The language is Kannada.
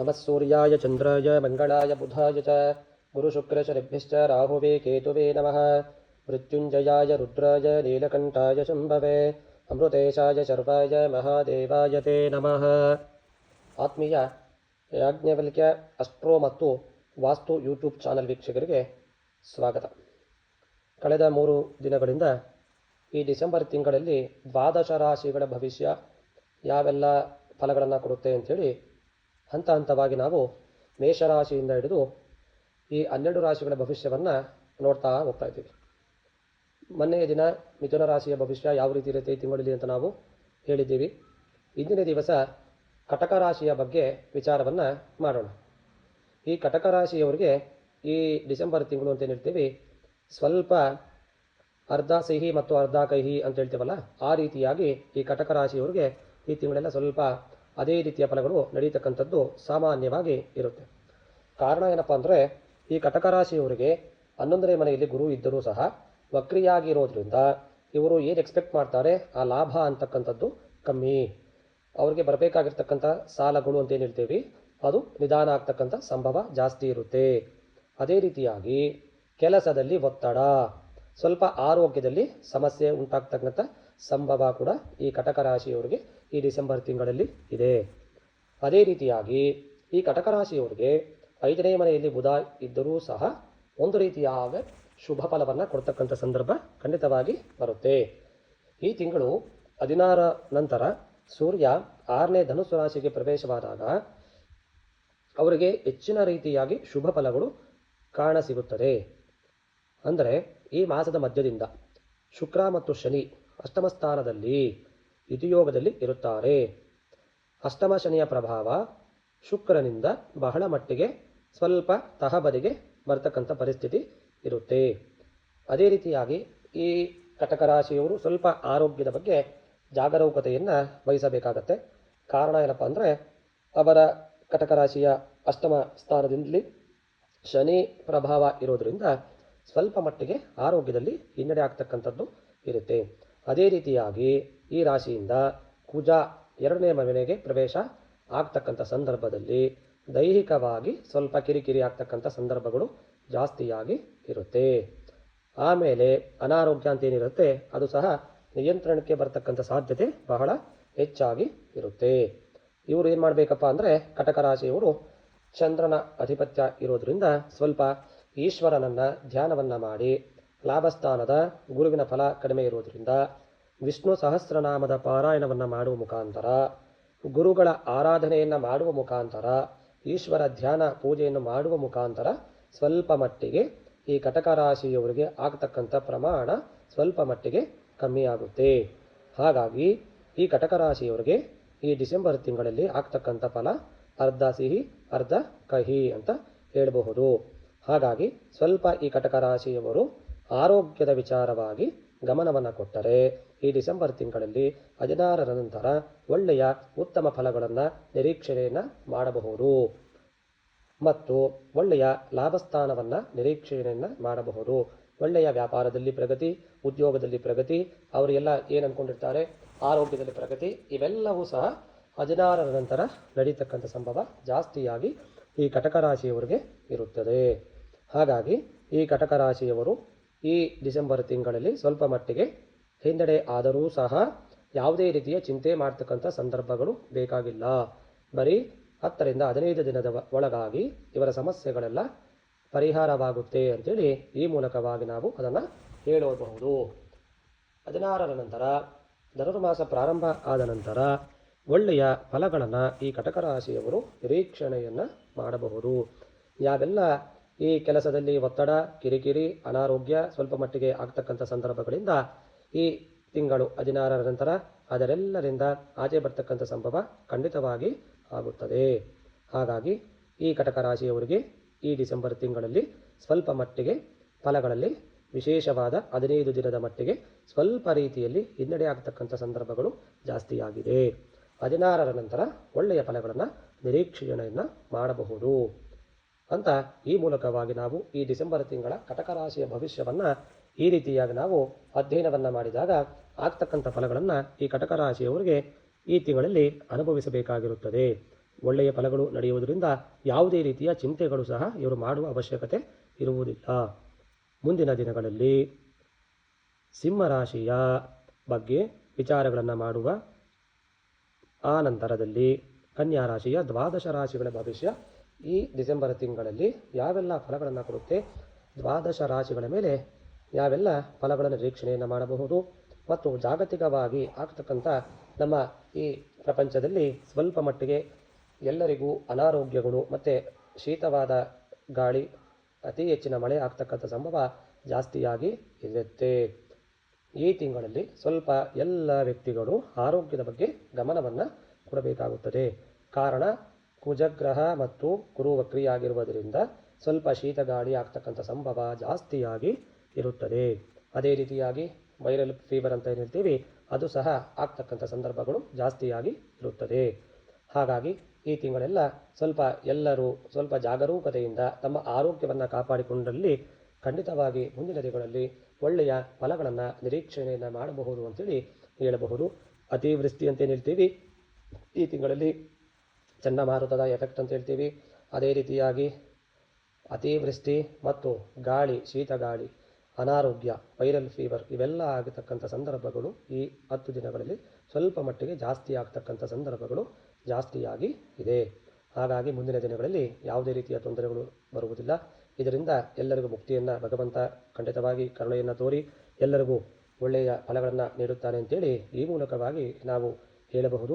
नमः सूर्याय चन्द्राय मङ्गलाय बुधाय च गुरुशुक्रशनिभ्यश्च राहुवे केतुवे नमः मृत्युञ्जयाय रुद्राय नीलकण्ठाय शम्भवे अमृतेशाय शर्वाय ಮಹಾದೇವಾಯ ತೇ ನಮಃ ಆತ್ಮೀಯ ಯಾಜ್ಞವಲ್ಕ್ಯ ಅಸ್ಟ್ರೋ ಮತ್ತು ವಾಸ್ತು ಯೂಟ್ಯೂಬ್ ಚಾನಲ್ ವೀಕ್ಷಕರಿಗೆ ಸ್ವಾಗತ ಕಳೆದ ಮೂರು ದಿನಗಳಿಂದ ಈ ಡಿಸೆಂಬರ್ ತಿಂಗಳಲ್ಲಿ ದ್ವಾದಶ ರಾಶಿಗಳ ಭವಿಷ್ಯ ಯಾವೆಲ್ಲ ಫಲಗಳನ್ನು ಕೊಡುತ್ತೆ ಅಂಥೇಳಿ ಹಂತ ಹಂತವಾಗಿ ನಾವು ಮೇಷರಾಶಿಯಿಂದ ಹಿಡಿದು ಈ ಹನ್ನೆರಡು ರಾಶಿಗಳ ಭವಿಷ್ಯವನ್ನು ನೋಡ್ತಾ ಹೋಗ್ತಾ ಇದ್ದೀವಿ. ಮೊನ್ನೆಯ ದಿನ ಮಿಥುನ ರಾಶಿಯ ಭವಿಷ್ಯ ಯಾವ ರೀತಿ ಇರುತ್ತೆ ತಿಂಗಳಲ್ಲಿ ಅಂತ ನಾವು ಹೇಳಿದ್ದೀವಿ. ಇಂದಿನ ದಿವಸ ಕಟಕ ರಾಶಿಯ ಬಗ್ಗೆ ವಿಚಾರವನ್ನು ಮಾಡೋಣ. ಈ ಕಟಕ ರಾಶಿಯವರಿಗೆ ಈ ಡಿಸೆಂಬರ್ ತಿಂಗಳು ಅಂತ ಏನಿರ್ತೀವಿ ಸ್ವಲ್ಪ ಅರ್ಧ ಸಿಹಿ ಮತ್ತು ಅರ್ಧ ಕಹಿ ಅಂತ ಹೇಳ್ತೀವಲ್ಲ, ಆ ರೀತಿಯಾಗಿ ಈ ಕಟಕ ರಾಶಿಯವರಿಗೆ ಈ ತಿಂಗಳೆಲ್ಲ ಸ್ವಲ್ಪ ಅದೇ ರೀತಿಯ ಫಲಗಳು ನಡೀತಕ್ಕಂಥದ್ದು ಸಾಮಾನ್ಯವಾಗಿ ಇರುತ್ತೆ. ಕಾರಣ ಏನಪ್ಪ ಅಂದರೆ, ಈ ಕಟಕ ರಾಶಿಯವರಿಗೆ ಹನ್ನೊಂದನೇ ಮನೆಯಲ್ಲಿ ಗುರು ಇದ್ದರೂ ಸಹ ವಕ್ರಿಯಾಗಿರೋದ್ರಿಂದ ಇವರು ಏನು ಎಕ್ಸ್ಪೆಕ್ಟ್ ಮಾಡ್ತಾರೆ, ಆ ಲಾಭ ಅಂತಕ್ಕಂಥದ್ದು ಕಮ್ಮಿ. ಅವರಿಗೆ ಬರಬೇಕಾಗಿರ್ತಕ್ಕಂಥ ಸಾಲಗಳು ಅಂತ ಏನು ಹೇಳ್ತೀವಿ, ಅದು ನಿಧಾನ ಆಗ್ತಕ್ಕಂಥ ಸಂಭವ ಜಾಸ್ತಿ ಇರುತ್ತೆ. ಅದೇ ರೀತಿಯಾಗಿ ಕೆಲಸದಲ್ಲಿ ಒತ್ತಡ, ಸ್ವಲ್ಪ ಆರೋಗ್ಯದಲ್ಲಿ ಸಮಸ್ಯೆ ಉಂಟಾಗ್ತಕ್ಕಂಥ ಸಂಭವ ಕೂಡ ಈ ಕಟಕ ರಾಶಿಯವರಿಗೆ ಈ ಡಿಸೆಂಬರ್ ತಿಂಗಳಲ್ಲಿ ಇದೆ. ಅದೇ ರೀತಿಯಾಗಿ ಈ ಕಟಕ ರಾಶಿಯವರಿಗೆ ಐದನೇ ಮನೆಯಲ್ಲಿ ಬುಧ ಇದ್ದರೂ ಸಹ ಒಂದು ರೀತಿಯಾದ ಶುಭ ಫಲವನ್ನು ಕೊಡ್ತಕ್ಕಂಥ ಸಂದರ್ಭ ಖಂಡಿತವಾಗಿ ಬರುತ್ತೆ. ಈ ತಿಂಗಳು ಹದಿನಾರ ನಂತರ ಸೂರ್ಯ ಆರನೇ ಧನುಸು ರಾಶಿಗೆ ಪ್ರವೇಶವಾದಾಗ ಅವರಿಗೆ ಹೆಚ್ಚಿನ ರೀತಿಯಾಗಿ ಶುಭ ಫಲಗಳು ಕಾಣಸಿಗುತ್ತದೆ. ಅಂದರೆ ಈ ಮಾಸದ ಮಧ್ಯದಿಂದ ಶುಕ್ರ ಮತ್ತು ಶನಿ ಅಷ್ಟಮ ಸ್ಥಾನದಲ್ಲಿ ಯುತಿಯೋಗದಲ್ಲಿ ಇರುತ್ತಾರೆ. ಅಷ್ಟಮ ಶನಿಯ ಪ್ರಭಾವ, ಶುಕ್ರನಿಂದ ಬಹಳ ಮಟ್ಟಿಗೆ ಸ್ವಲ್ಪ ತಹಬದಿಗೆ ಬರ್ತಕ್ಕಂಥ ಪರಿಸ್ಥಿತಿ ಇರುತ್ತೆ. ಅದೇ ರೀತಿಯಾಗಿ ಈ ಕಟಕ ರಾಶಿಯವರು ಸ್ವಲ್ಪ ಆರೋಗ್ಯದ ಬಗ್ಗೆ ಜಾಗರೂಕತೆಯನ್ನು ವಹಿಸಬೇಕಾಗತ್ತೆ. ಕಾರಣ ಏನಪ್ಪ ಅಂದರೆ, ಅವರ ಕಟಕ ರಾಶಿಯ ಅಷ್ಟಮ ಸ್ಥಾನದಿಂದಲೇ ಶನಿ ಪ್ರಭಾವ ಇರೋದರಿಂದ ಸ್ವಲ್ಪ ಮಟ್ಟಿಗೆ ಆರೋಗ್ಯದಲ್ಲಿ ಹಿನ್ನಡೆ ಆಗ್ತಕ್ಕಂಥದ್ದು ಇರುತ್ತೆ. ಅದೇ ರೀತಿಯಾಗಿ ಈ ರಾಶಿಯಿಂದ ಕುಜ ಎರಡನೇ ಮನೆಗೆ ಪ್ರವೇಶ ಆಗ್ತಕ್ಕಂಥ ಸಂದರ್ಭದಲ್ಲಿ ದೈಹಿಕವಾಗಿ ಸ್ವಲ್ಪ ಕಿರಿಕಿರಿ ಆಗ್ತಕ್ಕಂಥ ಸಂದರ್ಭಗಳು ಜಾಸ್ತಿಯಾಗಿ ಇರುತ್ತೆ. ಆಮೇಲೆ ಅನಾರೋಗ್ಯ ಅಂತ ಏನಿರುತ್ತೆ, ಅದು ಸಹ ನಿಯಂತ್ರಣಕ್ಕೆ ಬರತಕ್ಕಂಥ ಸಾಧ್ಯತೆ ಬಹಳ ಹೆಚ್ಚಾಗಿ ಇರುತ್ತೆ. ಇವರು ಏನು ಮಾಡಬೇಕಪ್ಪ ಅಂದರೆ ಕಟಕ ರಾಶಿಯವರು ಚಂದ್ರನ ಅಧಿಪತ್ಯ ಇರೋದ್ರಿಂದ ಸ್ವಲ್ಪ ಈಶ್ವರನನ್ನ ಧ್ಯಾನವನ್ನ ಮಾಡಿ ಲಾಭಸ್ಥಾನದ ಗುರುವಿನ ಫಲ ಕಡಿಮೆ ಇರೋದ್ರಿಂದ ವಿಷ್ಣು ಸಹಸ್ರನಾಮದ ಪಾರಾಯಣವನ್ನು ಮಾಡುವ ಮುಖಾಂತರ, ಗುರುಗಳ ಆರಾಧನೆಯನ್ನು ಮಾಡುವ ಮುಖಾಂತರ, ಈಶ್ವರ ಧ್ಯಾನ ಪೂಜೆಯನ್ನು ಮಾಡುವ ಮುಖಾಂತರ ಸ್ವಲ್ಪ ಮಟ್ಟಿಗೆ ಈ ಕಟಕ ರಾಶಿಯವರಿಗೆ ಆಗ್ತಕ್ಕಂಥ ಪ್ರಮಾಣ ಸ್ವಲ್ಪ ಮಟ್ಟಿಗೆ ಕಮ್ಮಿಯಾಗುತ್ತೆ ಹಾಗಾಗಿ ಈ ಕಟಕ ರಾಶಿಯವರಿಗೆ ಈ ಡಿಸೆಂಬರ್ ತಿಂಗಳಲ್ಲಿ ಆಗ್ತಕ್ಕಂಥ ಫಲ ಅರ್ಧ ಸಿಹಿ, ಅರ್ಧ ಕಹಿ ಅಂತ ಹೇಳಬಹುದು. ಹಾಗಾಗಿ ಸ್ವಲ್ಪ ಈ ಕಟಕ ರಾಶಿಯವರು ಆರೋಗ್ಯದ ವಿಚಾರವಾಗಿ ಗಮನವನ್ನು ಕೊಟ್ಟರೆ ಈ ಡಿಸೆಂಬರ್ ತಿಂಗಳಲ್ಲಿ ಹದಿನಾರರ ನಂತರ ಒಳ್ಳೆಯ ಉತ್ತಮ ಫಲಗಳನ್ನು ನಿರೀಕ್ಷಣೆಯನ್ನು ಮಾಡಬಹುದು. ಮತ್ತು ಒಳ್ಳೆಯ ಲಾಭಸ್ಥಾನವನ್ನು ನಿರೀಕ್ಷಣೆಯನ್ನು ಮಾಡಬಹುದು. ಒಳ್ಳೆಯ ವ್ಯಾಪಾರದಲ್ಲಿ ಪ್ರಗತಿ, ಉದ್ಯೋಗದಲ್ಲಿ ಪ್ರಗತಿ ಅವರೆಲ್ಲ ಏನು ಅಂದ್ಕೊಂಡಿರ್ತಾರೆ ಆರೋಗ್ಯದಲ್ಲಿ ಪ್ರಗತಿ, ಇವೆಲ್ಲವೂ ಸಹ ಹದಿನಾರರ ನಂತರ ನಡೀತಕ್ಕಂಥ ಸಂಭವ ಜಾಸ್ತಿಯಾಗಿ ಈ ಕಟಕ ರಾಶಿಯವರಿಗೆ ಇರುತ್ತದೆ. ಹಾಗಾಗಿ ಈ ಕಟಕ ರಾಶಿಯವರು ಈ ಡಿಸೆಂಬರ್ ತಿಂಗಳಲ್ಲಿ ಸ್ವಲ್ಪ ಮಟ್ಟಿಗೆ ಹಿನ್ನಡೆ ಆದರೂ ಸಹ ಯಾವುದೇ ರೀತಿಯ ಚಿಂತೆ ಮಾಡ್ತಕ್ಕಂಥ ಸಂದರ್ಭಗಳು ಬೇಕಾಗಿಲ್ಲ. ಬರೀ ಹತ್ತರಿಂದ ಹದಿನೈದು ದಿನದ ಒಳಗಾಗಿ ಇವರ ಸಮಸ್ಯೆಗಳೆಲ್ಲ ಪರಿಹಾರವಾಗುತ್ತೆ ಅಂತೇಳಿ ಈ ಮೂಲಕವಾಗಿ ನಾವು ಅದನ್ನು ಹೇಳಬಹುದು. ಹದಿನಾರರ ನಂತರ, ಧನುರ್ಮಾಸ ಪ್ರಾರಂಭ ಆದ ನಂತರ ಒಳ್ಳೆಯ ಫಲಗಳನ್ನು ಈ ಕಟಕ ರಾಶಿಯವರು ನಿರೀಕ್ಷಣೆಯನ್ನು ಮಾಡಬಹುದು. ಯಾವೆಲ್ಲ ಈ ಕೆಲಸದಲ್ಲಿ ಒತ್ತಡ, ಕಿರಿಕಿರಿ, ಅನಾರೋಗ್ಯ ಸ್ವಲ್ಪ ಮಟ್ಟಿಗೆ ಆಗ್ತಕ್ಕಂಥ ಸಂದರ್ಭಗಳಿಂದ ಈ ತಿಂಗಳು ಹದಿನಾರರ ನಂತರ ಅದರೆಲ್ಲರಿಂದ ಆಚೆ ಬರ್ತಕ್ಕಂಥ ಸಂಭವ ಖಂಡಿತವಾಗಿ ಆಗುತ್ತದೆ. ಹಾಗಾಗಿ ಈ ಕಟಕ ರಾಶಿಯವರಿಗೆ ಈ ಡಿಸೆಂಬರ್ ತಿಂಗಳಲ್ಲಿ ಸ್ವಲ್ಪ ಮಟ್ಟಿಗೆ ಫಲಗಳಲ್ಲಿ, ವಿಶೇಷವಾದ ಹದಿನೈದು ದಿನದ ಮಟ್ಟಿಗೆ ಸ್ವಲ್ಪ ರೀತಿಯಲ್ಲಿ ಹಿನ್ನಡೆ ಆಗ್ತಕ್ಕಂಥ ಸಂದರ್ಭಗಳು ಜಾಸ್ತಿಯಾಗಿದೆ. ಹದಿನಾರರ ನಂತರ ಒಳ್ಳೆಯ ಫಲಗಳನ್ನು ನಿರೀಕ್ಷೆಯನ್ನು ಮಾಡಬಹುದು. ಅಂತ ಈ ಮೂಲಕವಾಗಿ ನಾವು ಈ ಡಿಸೆಂಬರ್ ತಿಂಗಳ ಕಟಕ ರಾಶಿಯ ಭವಿಷ್ಯವನ್ನು ಈ ರೀತಿಯಾಗಿ ನಾವು ಅಧ್ಯಯನವನ್ನು ಮಾಡಿದಾಗ ಆಗ್ತಕ್ಕಂಥ ಫಲಗಳನ್ನು ಈ ಕಟಕ ರಾಶಿಯವರಿಗೆ ಈ ತಿಂಗಳಲ್ಲಿ ಅನುಭವಿಸಬೇಕಾಗಿರುತ್ತದೆ. ಒಳ್ಳೆಯ ಫಲಗಳು ನಡೆಯುವುದರಿಂದ ಯಾವುದೇ ರೀತಿಯ ಚಿಂತೆಗಳು ಸಹ ಇವರು ಮಾಡುವ ಅವಶ್ಯಕತೆ ಇರುವುದಿಲ್ಲ. ಮುಂದಿನ ದಿನಗಳಲ್ಲಿ ಸಿಂಹರಾಶಿಯ ಬಗ್ಗೆ ವಿಚಾರಗಳನ್ನು ಮಾಡುವ ಆ ನಂತರದಲ್ಲಿ ಕನ್ಯಾ ರಾಶಿಯ ದ್ವಾದಶ ರಾಶಿಗಳ ಭವಿಷ್ಯ ಈ ಡಿಸೆಂಬರ್ ತಿಂಗಳಲ್ಲಿ ಯಾವೆಲ್ಲ ಫಲಗಳನ್ನು ಕೊಡುತ್ತೆ? ದ್ವಾದಶ ರಾಶಿಗಳ ಮೇಲೆ ಯಾವೆಲ್ಲ ಫಲಗಳನ್ನು ನಿರೀಕ್ಷಣೆಯನ್ನು ಮಾಡಬಹುದು? ಮತ್ತು ಜಾಗತಿಕವಾಗಿ ಆಗ್ತಕ್ಕಂಥ ನಮ್ಮ ಈ ಪ್ರಪಂಚದಲ್ಲಿ ಸ್ವಲ್ಪ ಮಟ್ಟಿಗೆ ಎಲ್ಲರಿಗೂ ಅನಾರೋಗ್ಯಗಳು ಮತ್ತು ಶೀತವಾದ ಗಾಳಿ, ಅತಿ ಹೆಚ್ಚಿನ ಮಳೆ ಆಗ್ತಕ್ಕಂಥ ಸಂಭವ ಜಾಸ್ತಿಯಾಗಿ ಇರುತ್ತೆ. ಈ ತಿಂಗಳಲ್ಲಿ ಸ್ವಲ್ಪ ಎಲ್ಲ ವ್ಯಕ್ತಿಗಳು ಆರೋಗ್ಯದ ಬಗ್ಗೆ ಗಮನವನ್ನು ಕೊಡಬೇಕಾಗುತ್ತದೆ. ಕಾರಣ ಕುಜಗ್ರಹ ಮತ್ತು ಗುರು ವಕ್ರಿಯಾಗಿರುವುದರಿಂದ ಸ್ವಲ್ಪ ಶೀತ ಗಾಳಿ ಆಗ್ತಕ್ಕಂಥ ಸಂಭವ ಜಾಸ್ತಿಯಾಗಿ ಇರುತ್ತದೆ. ಅದೇ ರೀತಿಯಾಗಿ ವೈರಲ್ ಫೀವರ್ ಅಂತ ಏನಿರ್ತೀವಿ, ಅದು ಸಹ ಆಗ್ತಕ್ಕಂಥ ಸಂದರ್ಭಗಳು ಜಾಸ್ತಿಯಾಗಿ ಇರುತ್ತದೆ. ಹಾಗಾಗಿ ಈ ತಿಂಗಳೆಲ್ಲ ಸ್ವಲ್ಪ ಎಲ್ಲರೂ ಸ್ವಲ್ಪ ಜಾಗರೂಕತೆಯಿಂದ ತಮ್ಮ ಆರೋಗ್ಯವನ್ನು ಕಾಪಾಡಿಕೊಂಡಲ್ಲಿ ಖಂಡಿತವಾಗಿ ಮುಂದಿನ ದಿನಗಳಲ್ಲಿ ಒಳ್ಳೆಯ ಫಲಗಳನ್ನು ನಿರೀಕ್ಷಣೆಯನ್ನು ಮಾಡಬಹುದು ಅಂತೇಳಿ ಹೇಳಬಹುದು. ಅತಿವೃಷ್ಟಿ ಅಂತ ಹೇಳ್ತೀವಿ ಈ ತಿಂಗಳಲ್ಲಿ ಚಂಡಮಾರುತದ ಎಫೆಕ್ಟ್ ಅಂತ ಹೇಳ್ತೀವಿ. ಅದೇ ರೀತಿಯಾಗಿ ಅತಿವೃಷ್ಟಿ ಮತ್ತು ಗಾಳಿ ಶೀತ ಗಾಳಿ ಅನಾರೋಗ್ಯ ವೈರಲ್ ಫೀವರ್ ಇವೆಲ್ಲ ಆಗತಕ್ಕಂಥ ಸಂದರ್ಭಗಳು ಈ ಹತ್ತು ದಿನಗಳಲ್ಲಿ ಸ್ವಲ್ಪ ಮಟ್ಟಿಗೆ ಜಾಸ್ತಿ ಆಗ್ತಕ್ಕಂಥ ಸಂದರ್ಭಗಳು ಜಾಸ್ತಿಯಾಗಿ ಇದೆ. ಹಾಗಾಗಿ ಮುಂದಿನ ದಿನಗಳಲ್ಲಿ ಯಾವುದೇ ರೀತಿಯ ತೊಂದರೆಗಳು ಬರುವುದಿಲ್ಲ. ಇದರಿಂದ ಎಲ್ಲರಿಗೂ ಮುಕ್ತಿಯನ್ನು ಭಗವಂತ ಖಂಡಿತವಾಗಿ ಕರುಣೆಯನ್ನು ತೋರಿ ಎಲ್ಲರಿಗೂ ಒಳ್ಳೆಯ ಫಲಗಳನ್ನು ನೀಡುತ್ತಾನೆ ಅಂತೇಳಿ ಈ ಮೂಲಕವಾಗಿ ನಾವು ಹೇಳಬಹುದು.